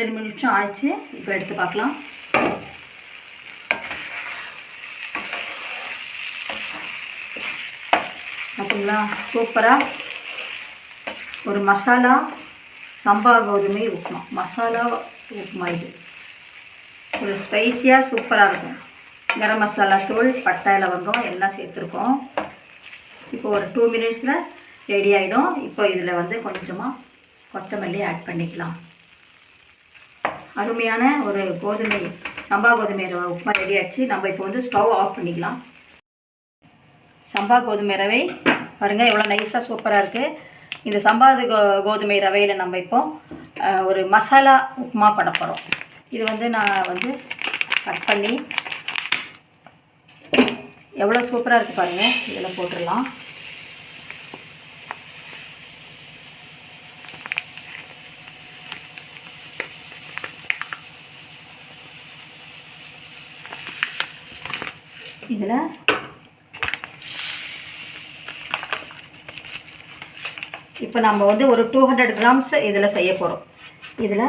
ரெண்டு நிமிஷம் ஆயிடுச்சு இப்போ எடுத்து பார்க்கலாம். பார்த்தீங்களா சூப்பராக ஒரு மசாலா சம்பா கோதுமை உப்புமா. மசாலா உப்புமா இது. ஒரு ஸ்பைஸியாக சூப்பராக இருக்கும். கரம் மசாலா தூள் பட்டை லவங்கம் எல்லாம் சேர்த்துருக்கோம். இப்போ ஒரு டூ மினிட்ஸில் ரெடி ஆகிடும் இப்போ இதில் வந்து கொஞ்சமாக கொத்தமல்லி ஆட் பண்ணிக்கலாம். அருமையான ஒரு கோதுமை சம்பா கோதுமை ரவை உப்புமா ரெடி ஆச்சு. நம்ம இப்போ வந்து ஸ்டவ் ஆஃப் பண்ணிக்கலாம். சம்பா கோதுமை ரவை பாருங்கள் எவ்வளோ நைஸாக சூப்பராக இருக்குது இந்த சம்பா கோ கோதுமை ரவையில் நம்ம இப்போ ஒரு மசாலா உப்புமா பண்ண போகிறோம் இது வந்து நான் வந்து கட் பண்ணி எவ்வளோ சூப்பராக இருக்குது பாருங்கள் இதில் போட்டுடலாம். இதில். இப்போ நம்ம வந்து ஒரு டூ ஹண்ட்ரட் கிராம்ஸ் இதில் செய்ய போகிறோம் இதில்.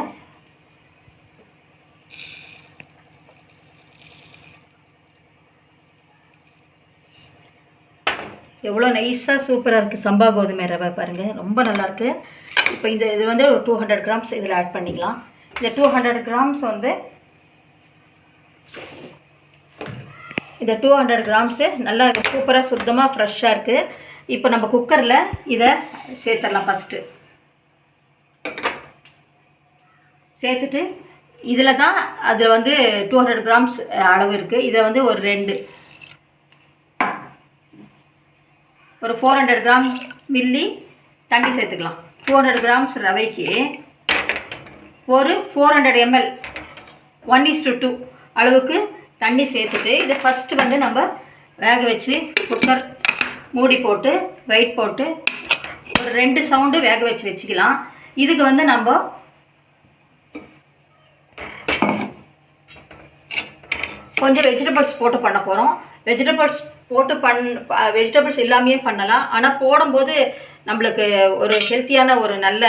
எவ்வளோ நைஸாக சூப்பராக இருக்குது சம்பா கோதுமை ரவை பாருங்கள் ரொம்ப நல்லாயிருக்கு இப்போ இந்த இது வந்து ஒரு டூ ஹண்ட்ரட் கிராம்ஸ் இதில் ஆட் பண்ணிக்கலாம். இந்த டூ ஹண்ட்ரட் கிராம்ஸ் வந்து இந்த டூ ஹண்ட்ரட் கிராம்ஸு நல்லா சூப்பராக சுத்தமாக ஃப்ரெஷ்ஷாக இருக்குது இப்போ நம்ம குக்கரில் இதை சேர்த்துடலாம் ஃபஸ்ட்டு சேர்த்துட்டு இதில் தான் அதில் வந்து டூ ஹண்ட்ரட் கிராம்ஸ் அளவு இருக்குது இதை வந்து ஒரு ரெண்டு. ஒரு ஃபோர் ஹண்ட்ரட் கிராம் மில்லி தண்ணி சேர்த்துக்கலாம். டூ ஹண்ட்ரட் கிராம்ஸ் ரவைக்கு ஒரு four hundred ml one is to two அளவுக்கு தண்ணி சேர்த்துட்டு இதை ஃபஸ்ட்டு வந்து நம்ம வேக வச்சு குக்கர் மூடி போட்டு வெயிட் போட்டு ஒரு ரெண்டு சவுண்டு வேக வச்சு வச்சுக்கலாம். இதுக்கு வந்து நம்ம கொஞ்சம் வெஜிடபிள்ஸ் போட்டு பண்ண போகிறோம் வெஜிடபிள்ஸ் போட்டு பண் வெஜிடபிள்ஸ் இல்லாமையே பண்ணலாம். ஆனால் போடும்போது நம்மளுக்கு ஒரு ஹெல்த்தியான ஒரு நல்ல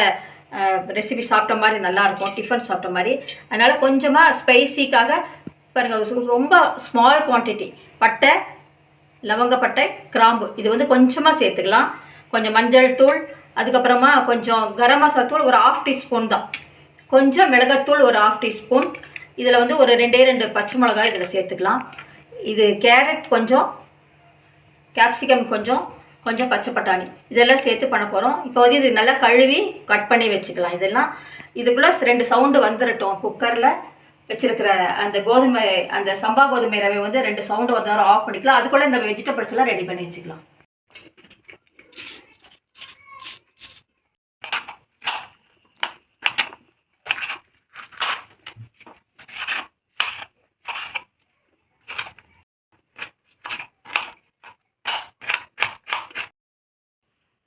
ரெசிபி சாப்பிட்ட மாதிரி நல்லாயிருக்கும் டிஃபன் சாப்பிட்ட மாதிரி. அதனால் கொஞ்சமாக ஸ்பைசிக்காக பாருங்கள் ரொம்ப ஸ்மால் குவான்டிட்டி பட்டை லவங்கப்பட்டை கிராம்பு. இது வந்து கொஞ்சமாக சேர்த்துக்கலாம். கொஞ்சம் மஞ்சள் தூள் அதுக்கப்புறமா கொஞ்சம் கரம் மசாலா தூள் ஒரு ஆஃப் டீஸ்பூன் தான். கொஞ்சம் மிளகாத்தூள் ஒரு ஆஃப் டீஸ்பூன் இதில் வந்து ஒரு ரெண்டே ரெண்டு பச்சை மிளகாய் இதில் சேர்த்துக்கலாம். இது கேரட் கொஞ்சம் கேப்சிகம் கொஞ்சம் கொஞ்சம் பச்சை பட்டாணி. இதெல்லாம் சேர்த்து பண்ண போகிறோம் இப்போ வந்து இது நல்லா கழுவி கட் பண்ணி வச்சுக்கலாம். இதெல்லாம் இதுக்குள்ளே ரெண்டு சவுண்டு வந்துடட்டும் குக்கரில் வச்சிருக்கிற அந்த கோதுமை அந்த சம்பா கோதுமை ரவை வந்து ரெண்டு சவுண்டு வந்தாலும் ஆஃப் பண்ணிக்கலாம். அதுக்குள்ளே இந்த வெஜிடபிள்ஸ் எல்லாம் ரெடி பண்ணி வச்சுக்கலாம்.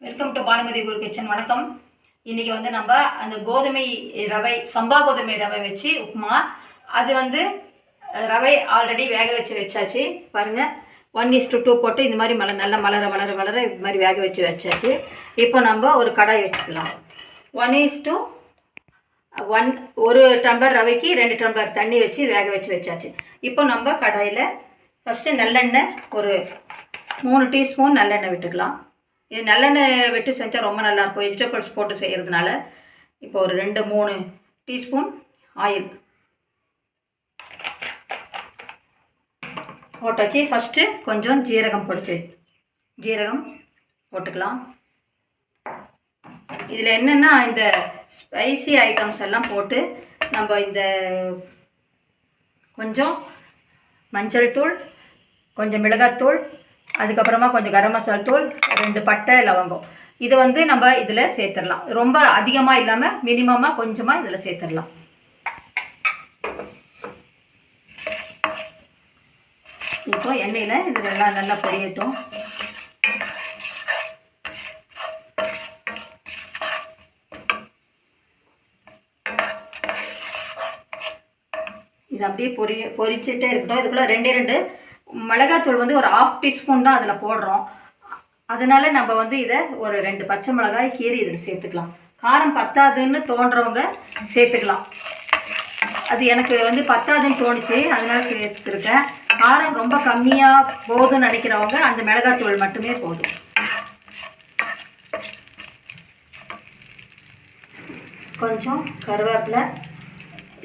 Welcome to Bhanumathi Guru kitchen வணக்கம். இன்றைக்கி வந்து நம்ம அந்த கோதுமை ரவை சம்பா கோதுமை ரவை வச்சு உப்புமா அது வந்து ரவை ஆல்ரெடி வேக வச்சு வச்சாச்சு. பாருங்கள் ஒன் இஸ் டு டூ போட்டு இந்த மாதிரி மலர் நல்லா மலர மலர மலர இது மாதிரி வேக வச்சு வச்சாச்சு. இப்போ நம்ம ஒரு கடாய் வச்சுக்கலாம். ஒன் இஸ் டு ஒன் ஒரு டம்ளர் ரவைக்கு ரெண்டு டம்ளர் தண்ணி வச்சு வேக வச்சு வச்சாச்சு. இப்போ நம்ம கடாயில் ஃபஸ்ட்டு நல்லெண்ணெய் ஒரு மூணு டீஸ்பூன் நல்லெண்ணெய் விட்டுக்கலாம். இது நல்லெண்ணெய் விட்டு செஞ்சால் ரொம்ப நல்லாயிருக்கும் வெஜிடபிள்ஸ் போட்டு செய்கிறதுனால இப்போ ஒரு ரெண்டு மூணு டீஸ்பூன் ஆயில் போட்டாச்சு ஃபஸ்ட்டு கொஞ்சம் ஜீரகம் பொடிச்சு ஜீரகம் போட்டுக்கலாம். இதில் என்னென்னா இந்த ஸ்பைசி ஐட்டம்ஸ் எல்லாம் போட்டு நம்ம இந்த கொஞ்சம் மஞ்சள் தூள் கொஞ்சம் மிளகாத்தூள் அதுக்கப்புறமா கொஞ்சம் கரம் மசாலா தூள் ரெண்டு பட்டை லவங்கம். இது வந்து நம்ம இதில் சேர்த்துடலாம். ரொம்ப அதிகமாக இல்லாமல் மினிமமாக கொஞ்சமாக இதில் சேர்த்துடலாம். இப்போ எண்ணெயில் இது எல்லாம் நல்லா பொரியட்டும். இது அப்படியே பொரி பொரிச்சுட்டே இருக்கட்டும். இதுக்குள்ளே ரெண்டே ரெண்டு மிளகாத்தூள் வந்து ஒரு ஆஃப் டீஸ்பூன் தான் அதில் போடுறோம். அதனால நம்ம வந்து இதை ஒரு ரெண்டு பச்சை மிளகாய் கீரி இதில் சேர்த்துக்கலாம். காரம் பத்தாதுன்னு தோன்றவங்க சேர்த்துக்கலாம். அது எனக்கு வந்து பத்தாதுன்னு தோணுச்சு. அதனால சேர்த்துருக்கேன். காரம் ரொம்ப கம்மியாக போதும்னு நினைக்கிறவங்க அந்த மிளகாத்தூள் மட்டுமே போதும். கொஞ்சம் கருவேப்பிலை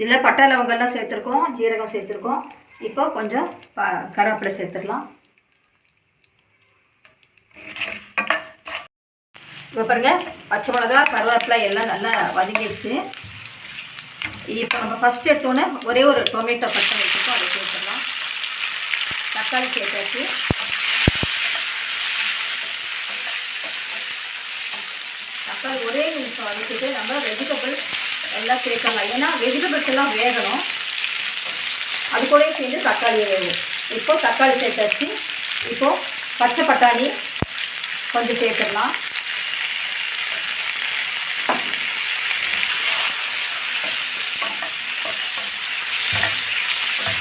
இதில் பட்டை லவங்கெல்லாம் சேர்த்துருக்கோம் ஜீரகம் சேர்த்துருக்கோம். இப்போ கொஞ்சம் ப கருவேப்பிலை சேர்த்துடலாம். இப்போ பாருங்க பச்சை மிளகா கருவேப்பிலை எல்லாம் நல்லா வதங்கிடுச்சு இப்போ நம்ம ஃபஸ்ட் எடுத்தோன்னே ஒரே ஒரு டொமேட்டோ பச்சை வச்சுருக்கோம். அதை சேர்த்து தக்காளி சேர்த்தாச்சு. தக்காளி ஒரே நிமிஷம் வதக்கிட்டு நம்ம வெஜிடபிள்ஸ் எல்லாம் சேர்க்கலாம் ஏன்னா வெஜிடபிள்ஸ் எல்லாம் வேகணும். அது கூட சேர்ந்து தக்காளி வேகும் இப்போ தக்காளி சேர்த்தாச்சு. இப்போ பச்சை பட்டாணி கொஞ்சம் சேர்த்துடலாம்.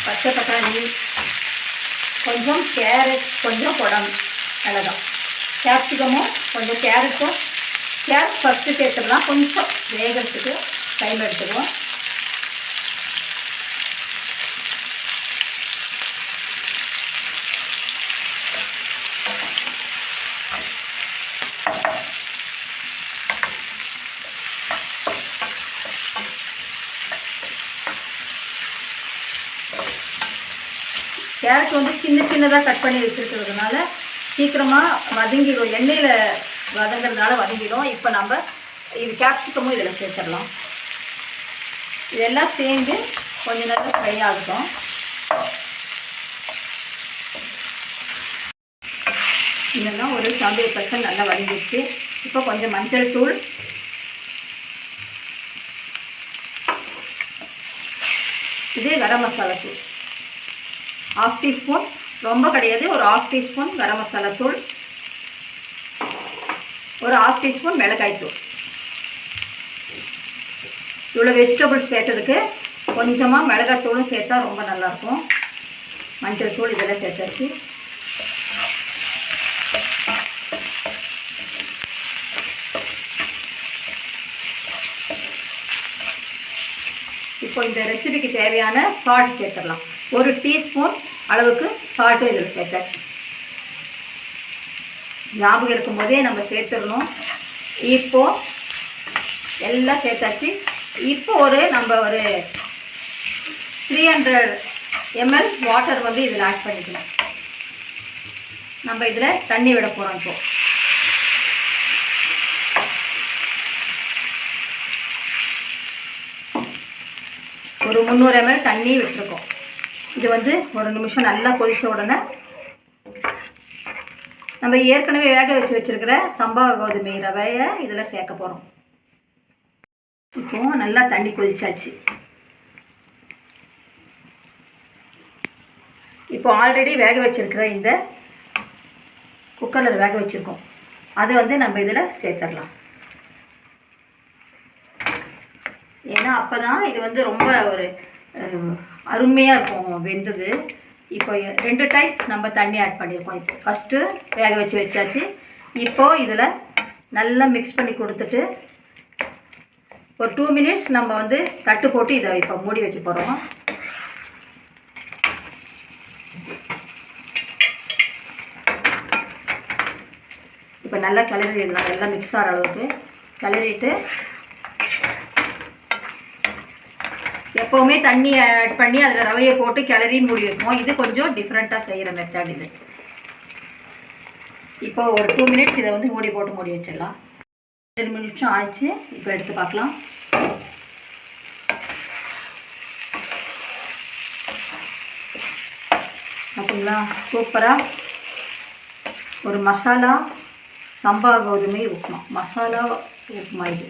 பச்சை பட்டாணி கொஞ்சம் கேரட் கொஞ்சம் குடம். அவ்வளோதான் கேப்சிகமும் கொஞ்சம் கேரட்டும் கேரட் ஃபஸ்ட்டு சேர்த்துடலாம் கொஞ்சம் வேகிறதுக்கு டைம் எடுத்துக்குவோம். கேரட் வந்து சின்ன சின்னதாக கட் பண்ணி வச்சுருக்கிறதுனால சீக்கிரமாக வதங்கிடும். எண்ணெயில் வதங்கிறதுனால வதங்கிடும். இப்போ நம்ம இது கேப்சிகமும் இதில் சேர்த்துடலாம். இதெல்லாம் சேர்ந்து கொஞ்ச நேரம் ஃப்ரை ஆகட்டும். இதெல்லாம் ஒரு செவன்டி பர்சன்ட் நல்லா வதங்கிடுச்சு. இப்போ கொஞ்சம் மஞ்சள் தூள். இதே கரம் மசாலா தூள். ஆஃப் டீஸ்பூன் ரொம்ப கிடையாது. ஒரு ஆஃப் டீஸ்பூன் கரம் மசாலா தூள். ஒரு ஆஃப் டீஸ்பூன் மிளகாய் தூள். இவ்வளோ வெஜிடபிள்ஸ் சேர்த்ததுக்கு கொஞ்சமாக மிளகாய் தூளும் சேர்த்தா ரொம்ப நல்லாயிருக்கும். மஞ்சள் தூள் இதெல்லாம் சேர்த்தாச்சு. இப்போ இந்த ரெசிபிக்கு தேவையான சால்ட் சேர்த்துடலாம். ஒரு டீஸ்பூன் அளவுக்கு சால்ட்டும் இதில் சேர்த்தாச்சு ஞாபகம் இருக்கும்போதே நம்ம சேர்த்துடணும். இப்போ எல்லாம் சேர்த்தாச்சு. இப்போ ஒரு நம்ம ஒரு த்ரீ ஹண்ட்ரட் எம்எல் வாட்டர் வந்து இதில் ஆட் பண்ணிக்கலாம். நம்ம இதில் தண்ணி விட போகிறோம் இப்போ. ஒரு முந்நூறு எம்எல் தண்ணி விட்டுருக்கோம். இது வந்து ஒரு நிமிஷம் நல்லா கொதித்த உடனே நம்ம ஏற்கனவே வேக வச்சு வச்சுருக்கிற சம்பா கோதுமை ரவையை இதில் சேர்க்க போகிறோம் இப்போ நல்லா தண்ணி கொதிச்சாச்சு. இப்போ ஆல்ரெடி வேக வச்சுருக்கிற இந்த குக்கரில் வேக வச்சுருக்கோம். அதை வந்து நம்ம இதில் சேர்த்துடலாம். ஏன்னா அப்போ தான் இது வந்து ரொம்ப ஒரு அருமையாக இருக்கும் வெந்தது. இப்போ ரெண்டு டைம் நம்ம தண்ணி ஆட் பண்ணியிருக்கோம் இப்போ. ஃபஸ்ட்டு வேக வச்சு வச்சாச்சு. இப்போது இதில் நல்லா மிக்ஸ் பண்ணி கொடுத்துட்டு ஒரு டூ மினிட்ஸ் நம்ம வந்து தட்டு போட்டு இதை இப்போ மூடி வைக்க போகிறோம் இப்போ நல்லா கிளறிடலாம். எல்லாம் மிக்ஸ் ஆகிற அளவுக்கு. கிளறிட்டு எப்போவுமே தண்ணி ஆட் பண்ணி அதில் ரவையை போட்டு கிளறி மூடி வைப்போம். இது கொஞ்சம் டிஃப்ரெண்ட்டாக செய்கிற மெத்தட் இது. இப்போ ஒரு டூ மினிட்ஸ் இதை வந்து மூடி போட்டு மூடி வச்சிடலாம். ரெண்டு நிமிஷம் ஆயிடுச்சு. இப்போ எடுத்து பார்க்கலாம். அப்படிங்களா சூப்பராக ஒரு மசாலா சம்பா கோதுமை உப்புமா. மசாலா உப்புமா இது.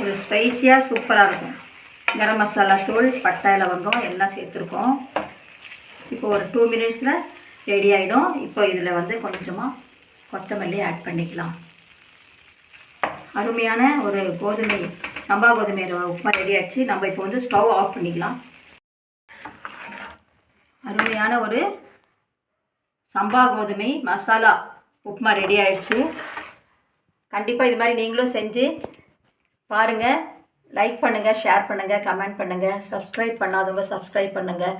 ஒரு ஸ்பைஸியாக சூப்பராக இருக்கும். கரம் மசாலா தூள் பட்டை லவங்கம் எல்லாம் சேர்த்துருக்கோம். இப்போ ஒரு டூ மினிட்ஸில் ரெடி ஆகிடும் இப்போ இதில் வந்து கொஞ்சமாக கொத்தமல்லி ஆட் பண்ணிக்கலாம். அருமையான ஒரு கோதுமை சம்பா கோதுமை உப்புமா ரெடி ஆச்சு. நம்ம இப்போ வந்து ஸ்டவ் ஆஃப் பண்ணிக்கலாம். அருமையான ஒரு சம்பா கோதுமை மசாலா உப்புமா ரெடி ஆயிடுச்சு. கண்டிப்பாக இது மாதிரி நீங்களும் செஞ்சு பாருங்கள் லைக் பண்ணுங்கள் ஷேர் பண்ணுங்கள் கமெண்ட் பண்ணுங்கள் சப்ஸ்கிரைப் பண்ணாதவங்க சப்ஸ்கிரைப் பண்ணுங்கள்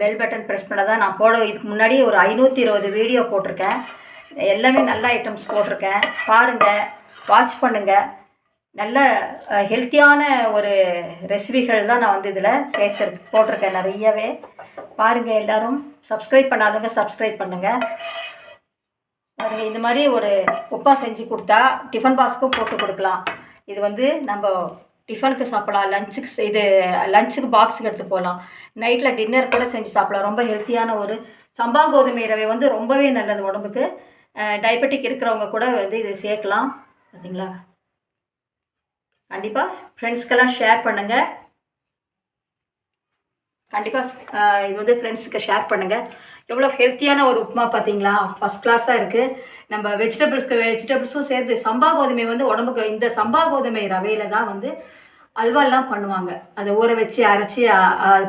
பெல் பட்டன் ப்ரெஸ் பண்ண தான் நான் போட இதுக்கு முன்னாடி ஒரு ஐநூற்றி இருபது வீடியோ போட்டிருக்கேன். எல்லாமே நல்ல ஐட்டம்ஸ் போட்டிருக்கேன். பாருங்கள் வாட்ச் பண்ணுங்கள் நல்ல ஹெல்த்தியான ஒரு ரெசிபிகள் தான் நான் வந்து இதில் சேர்த்து போட்டிருக்கேன் நிறையவே. பாருங்கள் எல்லோரும் சப்ஸ்கிரைப் பண்ணாதவங்க சப்ஸ்கிரைப் பண்ணுங்கள் பாருங்கள் இந்த மாதிரி ஒரு உப்பா செஞ்சு கொடுத்தா டிஃபன் பாக்ஸ்க்கும் போட்டு கொடுக்கலாம். இது வந்து நம்ம டிஃபனுக்கு சாப்பிடலாம் லஞ்சுக்கு இது லஞ்சுக்கு பாக்ஸுக்கு எடுத்து போகலாம். நைட்டில் டின்னர் கூட செஞ்சு சாப்பிடலாம். ரொம்ப ஹெல்த்தியான ஒரு சம்பா கோதுமை ரவை வந்து ரொம்பவே நல்லது உடம்புக்கு. டயபெட்டிக் இருக்கிறவங்க கூட வந்து இது சேர்க்கலாம். பார்த்தீங்களா கண்டிப்பாக ஃப்ரெண்ட்ஸ்க்கெல்லாம் ஷேர் பண்ணுங்கள் கண்டிப்பாக இது வந்து ஃப்ரெண்ட்ஸுக்கு ஷேர் பண்ணுங்கள் எவ்வளோ ஹெல்த்தியான ஒரு உப்புமா பார்த்தீங்களா ஃபஸ்ட் கிளாஸாக இருக்குது நம்ம வெஜிடபிள்ஸ்க்கு வெஜிடபிள்ஸும் சேர்த்து சம்பா கோதுமை வந்து உடம்புக்கு இந்த சம்பா கோதுமை ரவையில் தான் வந்து அல்வாலாம் பண்ணுவாங்க. அதை ஊற வச்சு அரைச்சி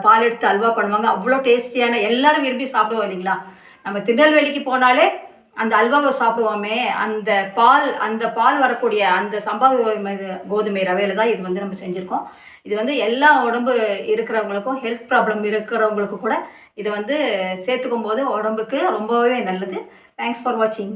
பால் எடுத்து அல்வா பண்ணுவாங்க. அவ்வளோ டேஸ்டியான எல்லாரும் விரும்பி சாப்பிடுவோம் இல்லைங்களா? நம்ம திருநெல்வேலிக்கு போனாலே அந்த அல்வாவை சாப்பிடுவோமே அந்த பால் அந்த பால் வரக்கூடிய அந்த சம்பா கோதுமை ரவையில் ரவையில தான் இது வந்து நம்ம செஞ்சுருக்கோம். இது வந்து எல்லா உடம்பு இருக்கிறவங்களுக்கும் ஹெல்த் ப்ராப்ளம் இருக்கிறவங்களுக்கும் கூட இதை வந்து சேர்த்துக்கும் போது உடம்புக்கு ரொம்பவே நல்லது. தேங்க்ஸ் ஃபார் வாட்சிங்